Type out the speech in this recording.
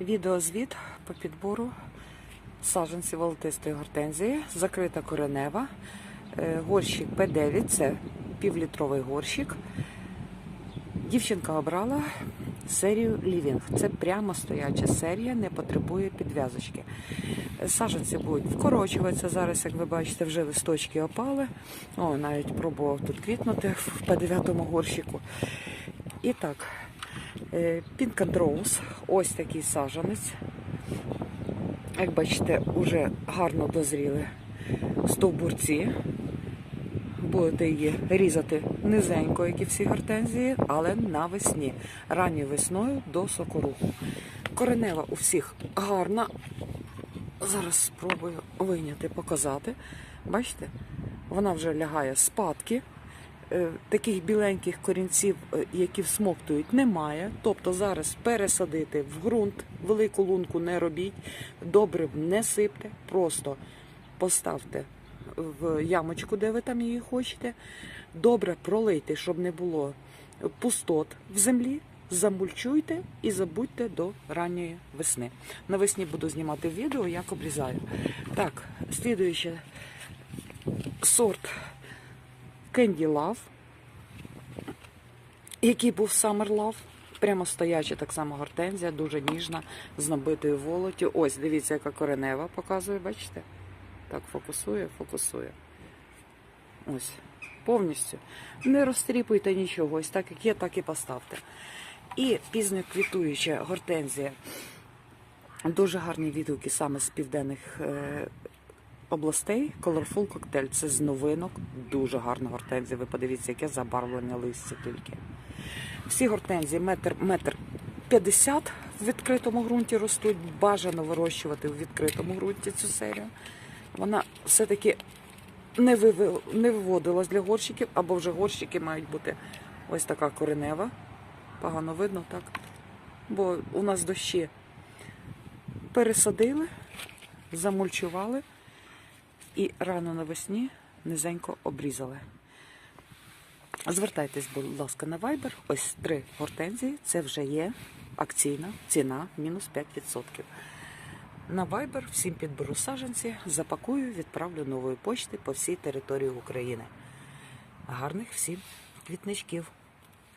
Відеозвіт по підбору саджанців волотистої гортензії, закрита коренева, е, горщик П9, це півлітровий горщик. Дівчинка обрала серію Living. Це прямо стояча серія, не потребує підв'язочки. Саджанці будуть вкорочуватися. Зараз, як ви бачите, вже листочки опали. О, навіть пробував тут квітнути в П9 горщику. І так, Pink and Rose, ось такий саджанець. Як бачите, вже гарно дозріли стовбурці. Будете її різати низенько, як і всі гортензії, але навесні, ранньою весною до сокоруху. Коренева у всіх гарна. Зараз спробую вийняти, показати. Бачите, вона вже лягає спадки. Е, Таких біленьких корінців, е, які всмоктують, немає. Тобто зараз пересадити в ґрунт, велику лунку не робіть, добре не сипте, просто поставте в ямочку, де ви там її хочете. Добре пролийте, щоб не було пустот в землі. Замульчуйте і забудьте до ранньої весни. Навесні буду знімати відео, як обрізаю. Так, слідуючий сорт Candy Love, який був Summer Love. Прямо стояча так само гортензія, дуже ніжна, з набитою волоттю. Ось, дивіться, яка коренева показує, бачите? Так, фокусує, фокусує. Ось, повністю. Не розтріпуйте нічого, ось так, як є, так і поставте. І пізно квітуюча гортензія. Дуже гарні відгуки саме з південних е, областей. Colorful Cocktail. Це з новинок. Дуже гарна гортензія. Ви подивіться, яке забарвлення листя тільки. Всі гортензії метр, метр 50 в відкритому ґрунті ростуть. Бажано вирощувати в відкритому ґрунті цю серію. Вона все-таки не, не виводилась для горщиків, або вже горщики мають бути ось така коренева. Погано видно, так? Бо у нас дощі пересадили, замульчували і рано навесні низенько обрізали. Звертайтесь, будь ласка, на Viber. Ось три гортензії. Це вже є акційна ціна мінус 5%. На Viber всім підберу саджанці, запакую, відправлю нової почти по всій території України. Гарних всім квітничків!